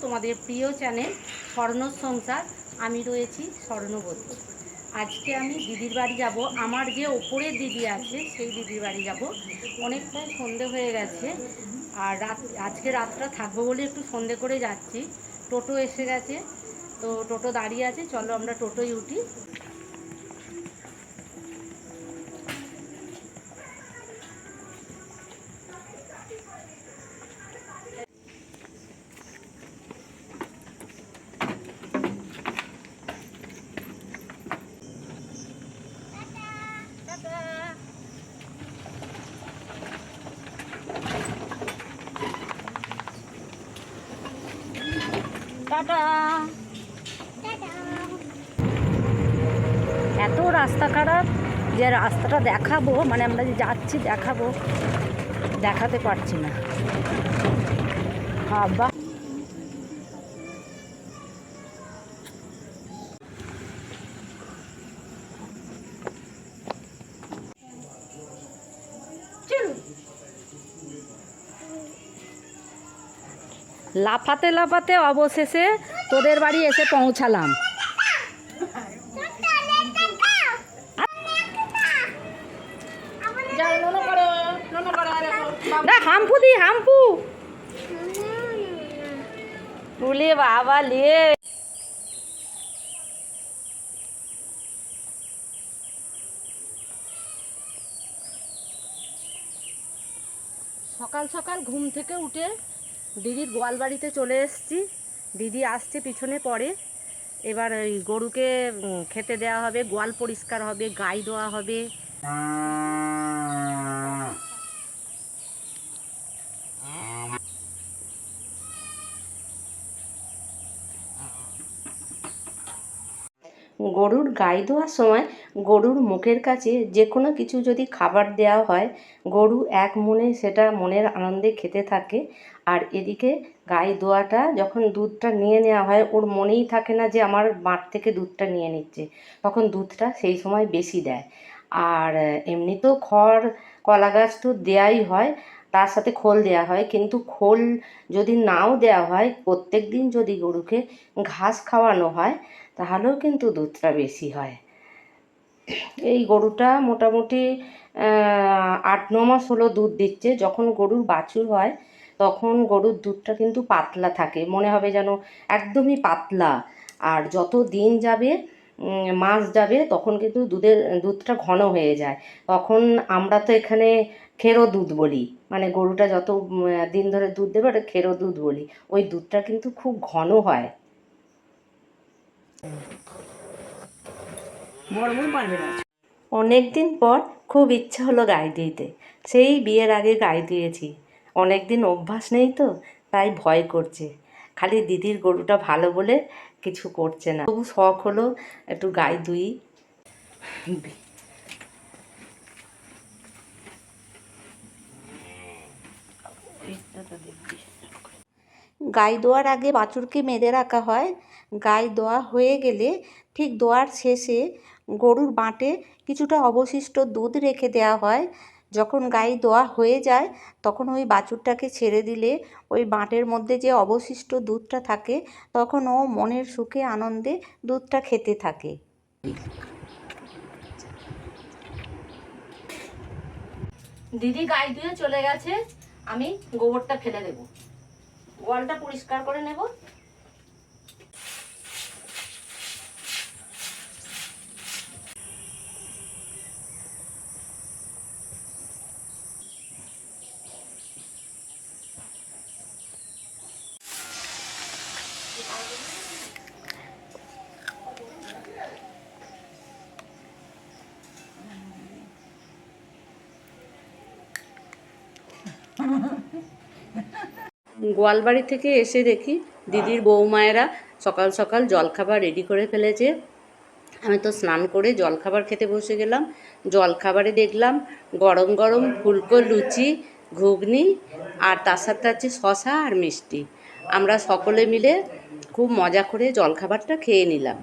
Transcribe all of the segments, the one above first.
তোমাদের প্রিয় চ্যানেল স্বর্ণ সংসার আমি রয়েছি স্বর্ণবতী আজকে আমি দিদির বাড়ি যাব। আমার যে ওপরের দিদি আছে, সেই দিদির বাড়ি যাব। অনেকটাই সন্ধে হয়ে গেছে। আর রাত, আজকে রাতটা থাকব বলে একটু সন্ধে করে যাচ্ছি। টোটো এসে গেছে। তো টোটো দাঁড়িয়ে আছে। চলো আমরা টোটোই উঠি। এত রাস্তা খারাপ যে রাস্তাটা দেখাবো মানে আমরা যে যাচ্ছি দেখাবো, দেখাতে পারছি না। বাবা লাফাতে লাফাতে অবশেষে তোদের বাড়ি এসে পৌঁছালাম। না হাম্পু দি হাম্পু। তুলে বাবা লিয়ে সকাল সকাল ঘুম থেকে উঠে দিদির গোয়াল বাড়িতে চলে এসছি। দিদি আসছে পিছনে পড়ে এবার ওই গরুকে খেতে দেওয়া হবে, গোয়াল পরিষ্কার হবে, গাই দেওয়া হবে। গরুর গাই দেওয়ার সময় গরুর মুখের কাছে যে কোনো কিছু যদি খাবার দেওয়া হয়, গরু এক মনে সেটা মনের আনন্দে খেতে থাকে। আর এদিকে গাই দোয়াটা যখন দুধটা নিয়ে নেওয়া হয়, ওর মনেই থাকে না যে আমার মাঠ থেকে দুধটা নিয়ে নিচ্ছে। তখন দুধটা সেই সময় বেশি দেয়। আর এমনিতেও খড় কলা গাছ তো দেয়াই হয়, তার সাথে খোল দেওয়া হয়। কিন্তু খোল যদি নাও দেওয়া হয়, প্রত্যেক দিন যদি গরুকে ঘাস খাওয়ানো হয় তাহলেও কিন্তু দুধটা বেশি হয়। এই গরুটা মোটামুটি আট, ন মাস হলো দুধ দিচ্ছে। যখন গরুর বাছুর হয়, তখন গরুর দুধটা কিন্তু পাতলা থাকে। মনে হবে যেন একদমই পাতলা। আর যত দিন যাবে মাস যাবে, তখন কিন্তু দুধের, দুধটা ঘন হয়ে যায়। তখন আমরা তো এখানে খেরো দুধ বলি। মানে গরুটা যত দিন ধরে দুধ দেবে, ওটা খেরো দুধ বলি। ওই দুধটা কিন্তু খুব ঘন হয়। অনেক দিন পর খুব ইচ্ছা হলো গাই দিতে। সেই বিয়ের আগে গাই দিয়েছি। অনেক দিন অভ্যাস নেই তো তাই ভয় করছে। খালি দিদির গরুটা ভালো বলে কিছু করছে না। তবু শখ হলো একটু গাই দুই। গাই দোয়ার আগে বাছুরকে বেঁধে রাখা হয়। গাই দোয়া হয়ে গেলে ঠিক দোয়ার শেষে গরুর বাঁটে কিছুটা অবশিষ্ট দুধ রেখে দেওয়া হয়। যখন গাই দোয়া হয়ে যায়, তখন ওই বাছুরটাকে ছেড়ে দিলে, ওই বাঁটের মধ্যে যে অবশিষ্ট দুধটা থাকে, তখন ও মনের সুখে আনন্দে দুধটা খেতে থাকে। দিদি গাই ধুয়ে চলে গেছে, আমি গোবরটা ফেলে দেবো। গোয়ালটা পরিষ্কার করে নেব। গোয়ালবাড়ি থেকে এসে দেখি দিদির বৌমায়েরা সকাল সকাল জলখাবার রেডি করে ফেলেছে। আমি তো স্নান করে জলখাবার খেতে বসে গেলাম। জলখাবারে দেখলাম গরম গরম ফুলকো লুচি, ঘুগনি আর তার সাথে আছে শশা আর মিষ্টি। আমরা সকলে মিলে খুব মজা করে জলখাবারটা খেয়ে নিলাম।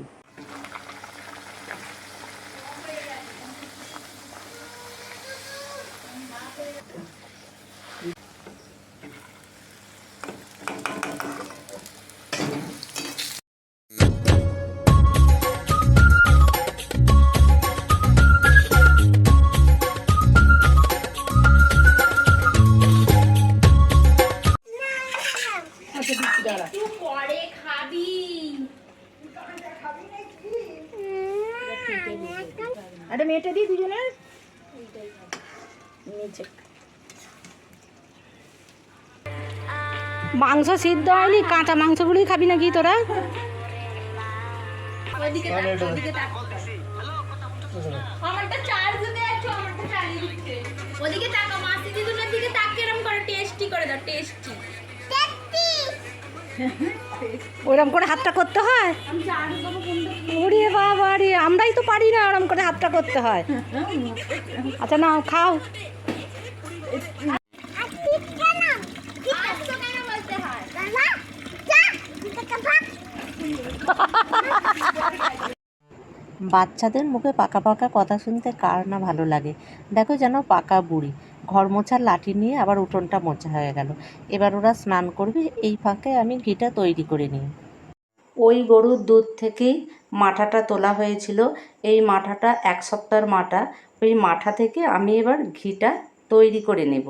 নিচে। মাংস সিদ্ধ হয়নি কাঁচা মাংসগুলোই খাবি নাকি তোরা? দিচ্ছে। ওদিকে তাকা মাসি দিদুনের দিকে তাক এরম করে টেস্টি করে দাও টেস্টি ওরম করে হাতটা করতে হয়? ওরে বাবা রে আমরাই তো পারি না ওরম করে হাতটা করতে হয়। আচ্ছা না খাও। বাচ্চাদের মুখে পাকা পাকা কথা শুনতে কার না ভালো লাগে? দেখো যেন পাকা বুড়ি। ঘর মোছার লাঠি নিয়ে আবার উঠোনটা মোছা হয়ে গেল। এবার ওরা স্নান করবে, এই ফাঁকে আমি ঘিটা তৈরি করে নিই। ওই গরুর দুধ থেকেই মাঠাটা তোলা হয়েছিল। এই মাঠাটা এক সপ্তাহের মাঠা ওই মাঠা থেকে আমি এবার ঘিটা তৈরি করে নেব।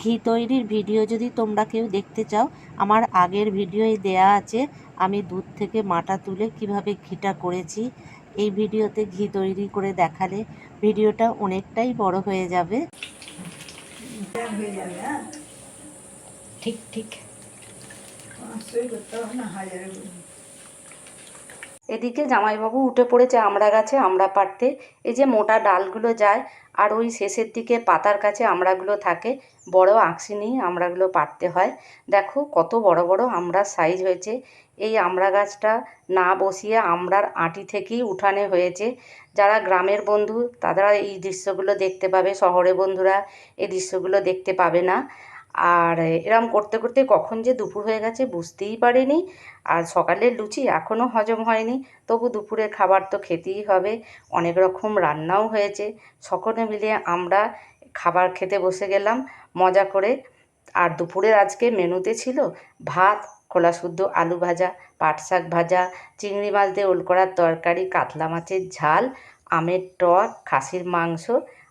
ঘি তৈরির ভিডিও যদি তোমরা কেউ দেখতে চাও আমার আগের ভিডিওয় দেয়া আছে আমি দুধ থেকে মাটা তুলে কীভাবে ঘিটা করেছি এই ভিডিওতে ঘি তৈরি করে দেখালে ভিডিওটা অনেকটাই বড় হয়ে যাবে। ঠিক ঠিক। করতে হবে না হাজারে এদিকে জামাইবাবু উঠে পড়েছে আমড়া গাছে আমড়া পাড়তে। এই যে মোটা ডালগুলো যায়, আর ওই শেষের দিকে পাতার কাছে আমড়াগুলো থাকে, বড় আঁকশি নিয়ে আমড়াগুলো পাড়তে হয়। দেখো কত বড় বড় আমড়ার সাইজ হয়েছে। এই আমড়া গাছটা না বসিয়ে আমড়ার আঁটি থেকেই উঠানে হয়েছে। যারা গ্রামের বন্ধু, তারা এই দৃশ্যগুলো দেখতে পাবে শহরে বন্ধুরা এই দৃশ্যগুলো দেখতে পাবে না। আর এরম করতে করতে কখন যে দুপুর হয়ে গেছে বুঝতেই পারিনি। আর সকালের লুচি এখনও হজম হয়নি, তবু দুপুরের খাবার তো খেতেই হবে। অনেক রকম রান্নাও হয়েছে। সকলে মিলে আমরা খাবার খেতে বসে গেলাম মজা করে। আর দুপুরের আজকে মেনুতে ছিল ভাত, খোলা শুদ্ধ আলু ভাজা, পাট শাক ভাজা, চিংড়ি মাছ দিয়ে ওল করার তরকারি, কাতলা মাছের ঝাল, আমের টক, খাসির মাংস,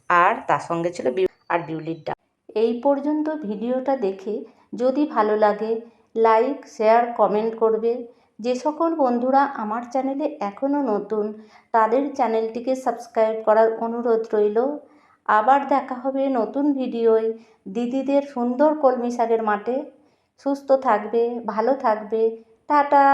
আর তার সঙ্গে ছিল আর বিউলির ডাল। এই পর্যন্ত ভিডিওটা দেখে যদি ভালো লাগে লাইক শেয়ার কমেন্ট করবে। যে সকল বন্ধুরা আমার চ্যানেলে এখনও নতুন, তাদের চ্যানেলটিকে সাবস্ক্রাইব করার অনুরোধ রইল। আবার দেখা হবে নতুন ভিডিওয় দিদিদের সুন্দর কলমি শাকের মাঠে। সুস্থ থাকবে, ভালো থাকবে। টাটা!